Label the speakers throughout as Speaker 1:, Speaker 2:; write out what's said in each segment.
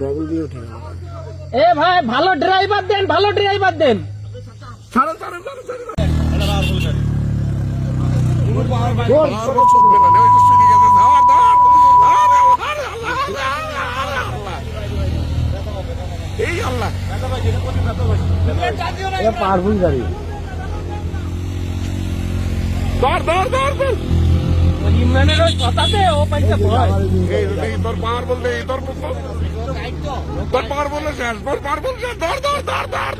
Speaker 1: Double দিয়ে উঠে
Speaker 2: এ ভাই ভালো ড্রাইভার দেন ভালো ড্রাইভার দেন
Speaker 1: ছাড়েন
Speaker 3: ধর ধর এই আল্লাহ
Speaker 1: গাড়ি
Speaker 3: ধর ধর ধর ধর
Speaker 2: ওই ইমরানের ওই কথাতে ও পাইছে ভয়
Speaker 3: এই তোর পাওয়ার বলতে এই তোর তোর পাওয়ার বললে শেষ তোর পাওয়ার বললে শেষ। ধর ধর ধর ধর।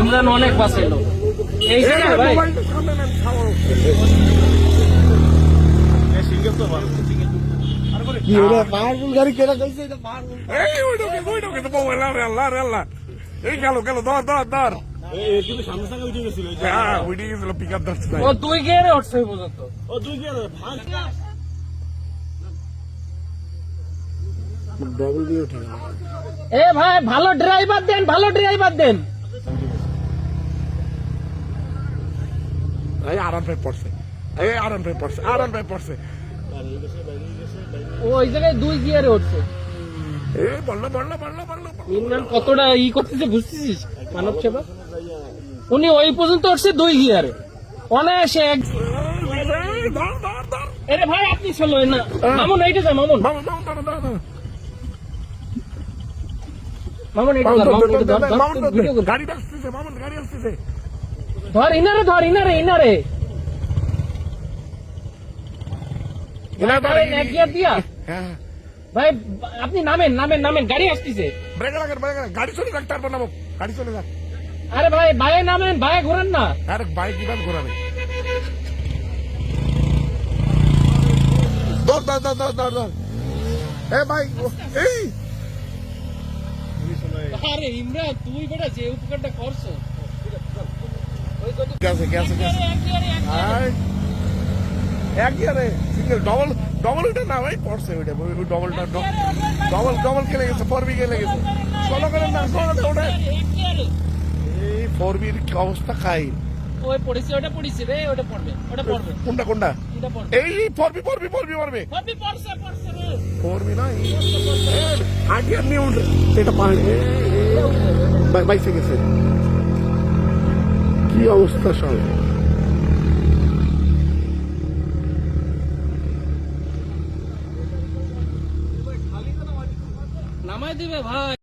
Speaker 2: ইমরান অনেক বাঁচাইল এই ভাই।
Speaker 3: তো এই গেল গেল ধর ধর ধর। হ্যাঁ ওইটি গেছিল পিক আপ ধরছে
Speaker 2: ও দুই গিয়ারে উঠছে পর্যন্ত?
Speaker 1: ও দুই কি ভাগ। ডবল দিয়ে উঠে
Speaker 2: এ ভাই ভালো ড্রাইভার দেন ভালো ড্রাইভার দেন।
Speaker 3: এই আরাম ভাই পড়ছে। এই আরাম ভাই পড়ছে আরাম ভাই পড়ছে।
Speaker 2: ও ওই জায়গায় দুই গিয়ারে উঠছে।
Speaker 3: এই বলল বলল বলল বলল
Speaker 2: কতটা ই করতেছে বুঝতেছিস? মানব সেবা? উনি ওই পর্যন্ত উঠছে দুই গিয়ারে। অনায়াসে এক আরে ভাই আপনি চলো না। মামুন এইটা মামুন। মামুন এইটা মামুন।
Speaker 3: গাড়ি আসতেছে মামুন গাড়ি আসতেছে।
Speaker 2: ধর ইনারে ধর ইনারে ইনারে। ভাই আপনি নামেন নামেন নামেন গাড়ি আসতেছে।
Speaker 3: ব্রেক ব্রেক গাড়ি চলে যাক তারপর নামো গাড়ি চলে যাক।
Speaker 2: আরে ভাই ভাই নামেন ভাই ঘোরান না।
Speaker 3: আরে বাইক কীভাবে ঘোরাবে? এ ভাই এই।
Speaker 2: আরে ইমরান তুই বেটা যে উপকারটা করছ।
Speaker 3: গেছে গেছে গেছে
Speaker 2: এক গিয়ারে, এক গিয়ারে।
Speaker 3: আয়। এক ইয়ারে সিঙ্গেল ডবল ডবল ওইটা না ভাই পড়ছে ওইটা ওই ডবলটা ডবল ডবল খেলে গেছে ফোর বি খেলে গেছে। ষোলো করে না ওটা। বির কি অবস্থা খাই
Speaker 2: ওই পড়েছে ওটা পড়েছে রে ওটা পড়বে ওটা পড়বে।
Speaker 3: কোনটা কোনটা?
Speaker 2: পড়বে।
Speaker 3: এই
Speaker 2: পড়ছে পড়ছে রে।
Speaker 3: না আগে এটা বাইসে গেছে। কি অবস্থা সব?
Speaker 2: নামাই দিবে ভাই।